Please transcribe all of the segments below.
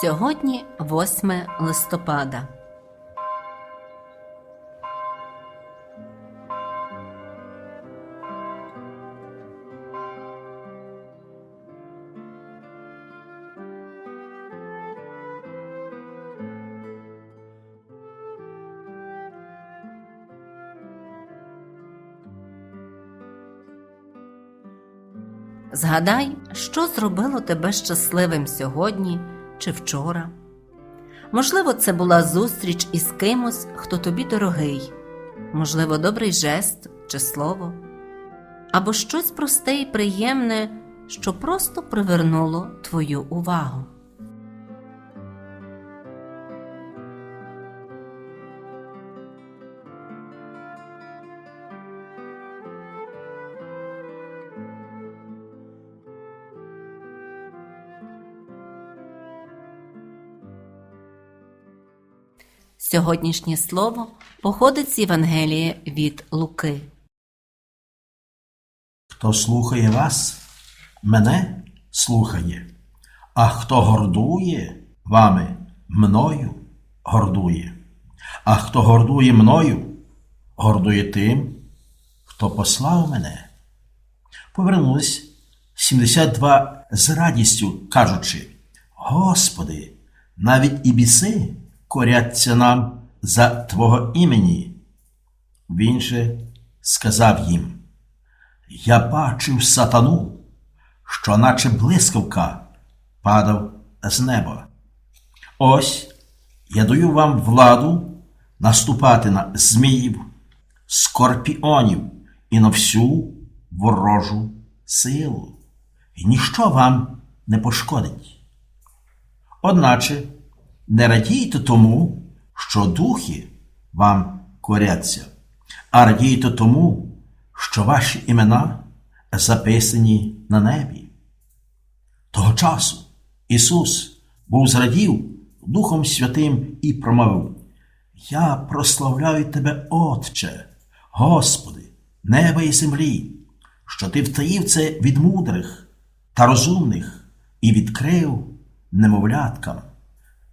Сьогодні 8 листопада. Згадай, що зробило тебе щасливим сьогодні чи вчора. Можливо, це була зустріч із кимось, хто тобі дорогий, можливо, добрий жест чи слово, або щось просте і приємне, що просто привернуло твою увагу. Сьогоднішнє слово походить з Євангелія від Луки. Хто слухає вас, мене слухає, а хто гордує вами, мною гордує. А хто гордує мною, гордує тим, хто послав мене. Повернулись 72 з радістю, кажучи: Господи, навіть і біси коряться нам за Твого імені. Він же сказав їм. Я бачив сатану, що наче блискавка падав з неба. Ось я даю вам владу наступати на зміїв, скорпіонів і на всю ворожу силу, і ніщо вам не пошкодить. Одначе не радійте тому, що духи вам коряться, а радійте тому, що ваші імена записані на небі. Того часу Ісус був зрадів Духом Святим і промовив: Я прославляю Тебе, Отче, Господи, неба і землі, що Ти втаїв це від мудрих та розумних і відкрив немовляткам.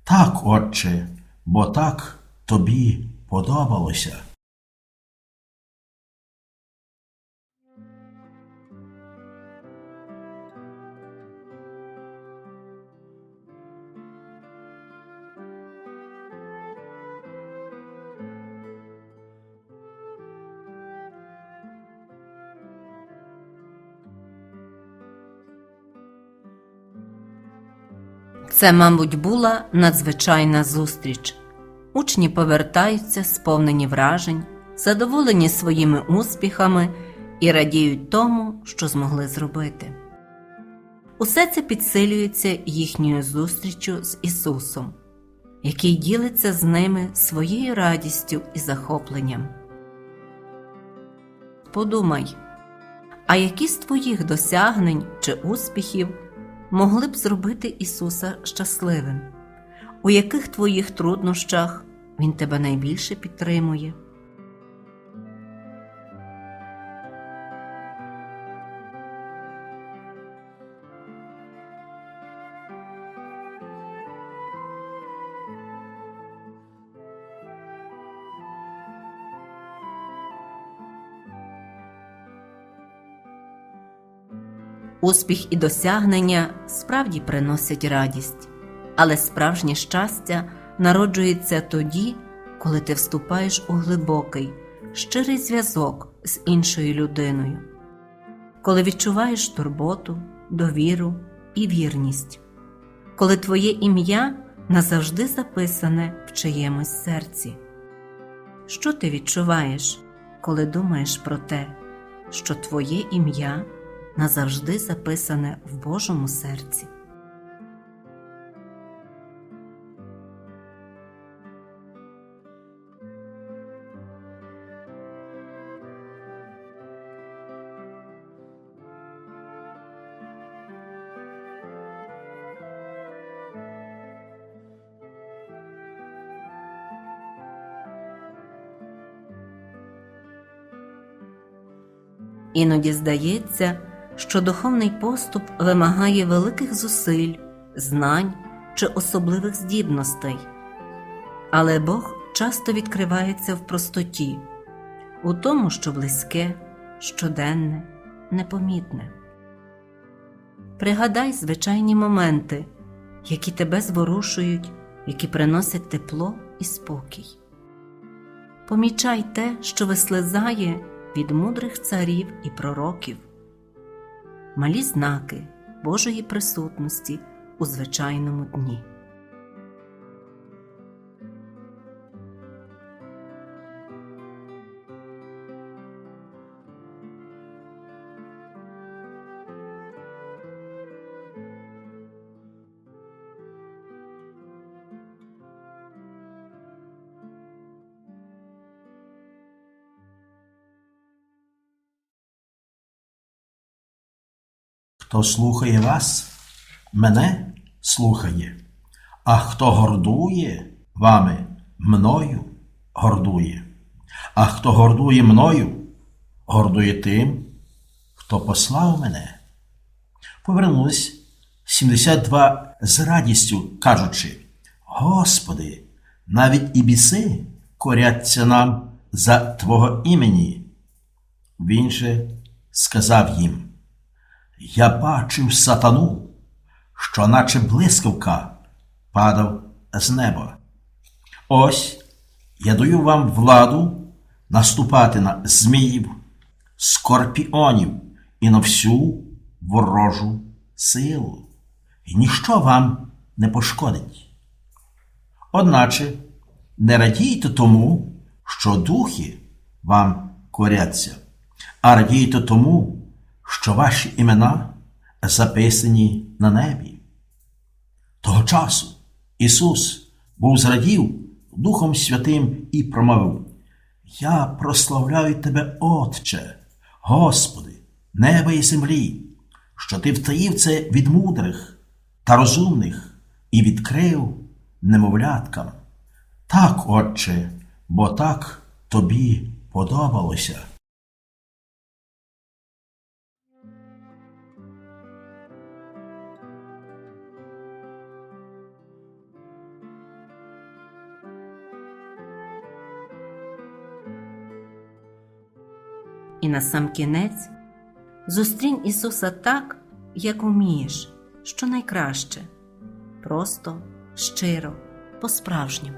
Так, Отче, бо так тобі подобалося. Це, мабуть, була надзвичайна зустріч. Учні повертаються, сповнені вражень, задоволені своїми успіхами і радіють тому, що змогли зробити. Усе це підсилюється їхньою зустрічю з Ісусом, який ділиться з ними своєю радістю і захопленням. Подумай, а які з твоїх досягнень чи успіхів могли б зробити Ісуса щасливим? У яких твоїх труднощах Він тебе найбільше підтримує? Успіх і досягнення справді приносять радість, але справжнє щастя народжується тоді, коли ти вступаєш у глибокий, щирий зв'язок з іншою людиною, коли відчуваєш турботу, довіру і вірність, коли твоє ім'я назавжди записане в чиємусь серці. Що ти відчуваєш, коли думаєш про те, що твоє ім'я назавжди записане в Божому серці? Іноді здається, що духовний поступ вимагає великих зусиль, знань чи особливих здібностей. Але Бог часто відкривається в простоті, у тому, що близьке, щоденне, непомітне. Пригадай звичайні моменти, які тебе зворушують, які приносять тепло і спокій. Помічай те, що вислизає від мудрих царів і пророків, малі знаки Божої присутності у звичайному дні. Хто слухає вас, мене слухає, а хто гордує вами, мною гордує. А хто гордує мною, гордує тим, хто послав мене. Повернулись 72 з радістю, кажучи: Господи, навіть і біси коряться нам за Твого імені. Він же сказав їм. Я бачив сатану, що наче блискавка падав з неба. Ось я даю вам владу наступати на зміїв, скорпіонів і на всю ворожу силу, і ніщо вам не пошкодить. Одначе не радійте тому, що духи вам коряться, а радійте тому, що ваші імена записані на небі. Того часу Ісус був зрадів Духом Святим і промовив: Я прославляю Тебе, Отче, Господи, неба і землі, що Ти втаїв це від мудрих та розумних і відкрив немовляткам. Так, Отче, бо так тобі подобалося. На сам кінець зустрінь Ісуса так, як умієш, що найкраще, просто, щиро, по-справжньому.